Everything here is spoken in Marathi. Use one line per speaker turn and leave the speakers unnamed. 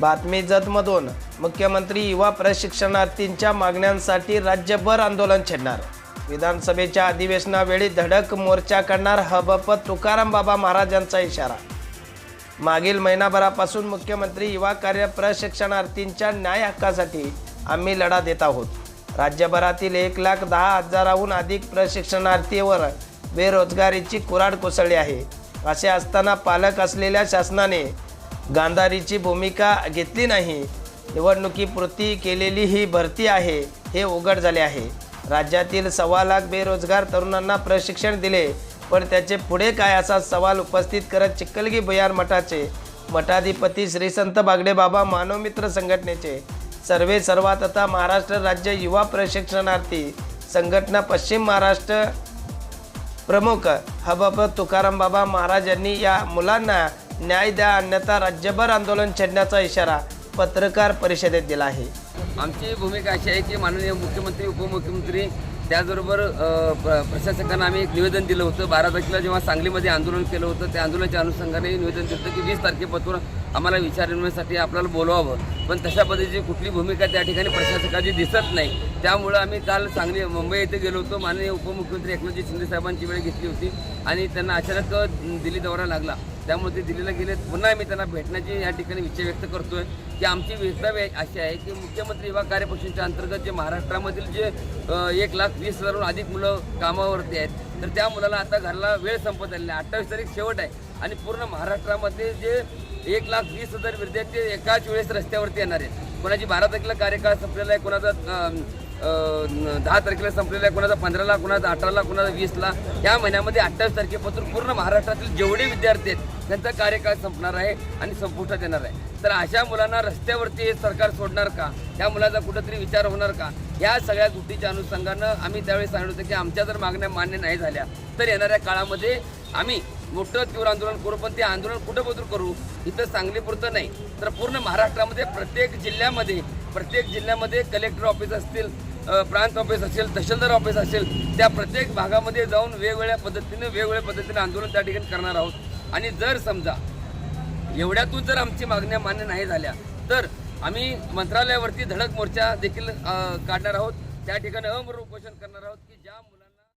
बातमी जतमधून. मुख्यमंत्री युवा प्रशिक्षणार्थींच्या मागण्यांसाठी राज्यभर आंदोलन छेडणार. विधानसभेच्या अधिवेशनावेळी धडक मोर्चा करणार हबप तुकाराम बाबा महाराजांचा इशारा. मागील महिनाभरापासून मुख्यमंत्री युवा कार्य प्रशिक्षणार्थींच्या न्याय हक्कासाठी आम्ही लढा देत आहोत. राज्यभरातील एक लाख दहा हजाराहून अधिक प्रशिक्षणार्थीवर बेरोजगारीची कुराड कोसळली आहे. असे असताना पालक असलेल्या शासनाने गांधारीची भूमिका घेतली नाही. निवडणुकीपुरती केलेली ही भरती आहे हे उघड झाले आहे. राज्यातील सव्वा लाख बेरोजगार तरुणांना प्रशिक्षण दिले पण त्याचे पुढे काय असा सवाल उपस्थित करत चिक्कलगी भुयार मठाचे मठाधिपती श्री संत बागडे बाबा मानवमित्र संघटनेचे सर्वे सर्वा तथा महाराष्ट्र राज्य युवा प्रशिक्षणार्थी संघटना पश्चिम महाराष्ट्र प्रमुख हबब तुकाराम बाबा महाराज यांनी या मुलांना न्याय द्या अन्यथा राज्यभर आंदोलन छेडण्याचा इशारा पत्रकार परिषदेत दिला आहे.
आमची भूमिका अशी आहे की माननीय मुख्यमंत्री उपमुख्यमंत्री त्याचबरोबर प्रशासकांना आम्ही एक निवेदन दिलं होतं. बारा तारखेला जेव्हा सांगलीमध्ये आंदोलन केलं होतं त्या आंदोलनाच्या अनुषंगाने निवेदन दिलं होतं की वीस तारखेपासून आम्हाला विचारण्यासाठी आपल्याला बोलवावं. पण तशा पद्धतीची कुठली भूमिका त्या ठिकाणी प्रशासकाची दिसत नाही. त्यामुळं आम्ही काल सांगली मुंबई येथे गेलो होतो. माननीय उपमुख्यमंत्री एकनाथजी शिंदे साहेबांची वेळ घेतली होती आणि त्यांना अचानक दिल्ली दौरा लागला. त्यामुळे ते दिल्लीला गेले पुन्हा मी त्यांना भेटण्याची या ठिकाणी इच्छा व्यक्त करतोय. की आमची वक्तव्य अशी आहे की मुख्यमंत्री युवा कार्यपक्षांच्या अंतर्गत जे महाराष्ट्रामधील जे एक लाख वीस हजारहून अधिक मुलं कामावरती आहेत तर त्या मुलाला आता घरला वेळ संपत आलेला आहे अठ्ठावीस तारीख शेवट आहे. आणि पूर्ण महाराष्ट्रामध्ये जे एक लाख वीस हजार विद्यार्थी एकाच वेळेस रस्त्यावरती येणार आहेत. कोणाची बारा तारखेला कार्यकाळ संपलेला आहे कोणाचा दहा तारखेला संपलेला आहे. कोणाचा पंधराला कोणाचा अठराला कोणाचा वीसला या महिन्यामध्ये अठ्ठावीस तारखेपासून पूर्ण महाराष्ट्रातील जेवढे विद्यार्थी आहेत त्यांचा कार्यकाळ संपणार आहे आणि संपुष्टात येणार आहे. तर अशा मुलांना रस्त्यावरती हे सरकार सोडणार का? या मुलाचा कुठंतरी विचार होणार का? या सगळ्या गोष्टीच्या अनुषंगानं आम्ही त्यावेळी सांगितलं होतं की आमच्या जर मागण्या मान्य नाही झाल्या तर येणाऱ्या काळामध्ये आम्ही मोठं तीव्र आंदोलन करू पण ते आंदोलन कुठं बदल करू? इथं सांगलीपुरतं नाही. तर पूर्ण महाराष्ट्रामध्ये प्रत्येक जिल्ह्यामध्ये प्रत्येक जिल्ह्यामध्ये कलेक्टर ऑफिस असतील प्रांत ऑफिस असेल तहसीलदार ऑफिस असेल त्या प्रत्येक भागामध्ये जाऊन वेगवेगळ्या पद्धतीने वेगवेगळ्या पद्धतीने आंदोलन त्या ठिकाणी करणार आहोत. आणि जर समजा एवढ्यातून जर आमची मागण्या मान्य नाही झाल्या तर आम्ही मंत्रालयावरती धडक मोर्चा देखील काढणार आहोत. त्या ठिकाणी अमर उपोषण करणार आहोत की ज्या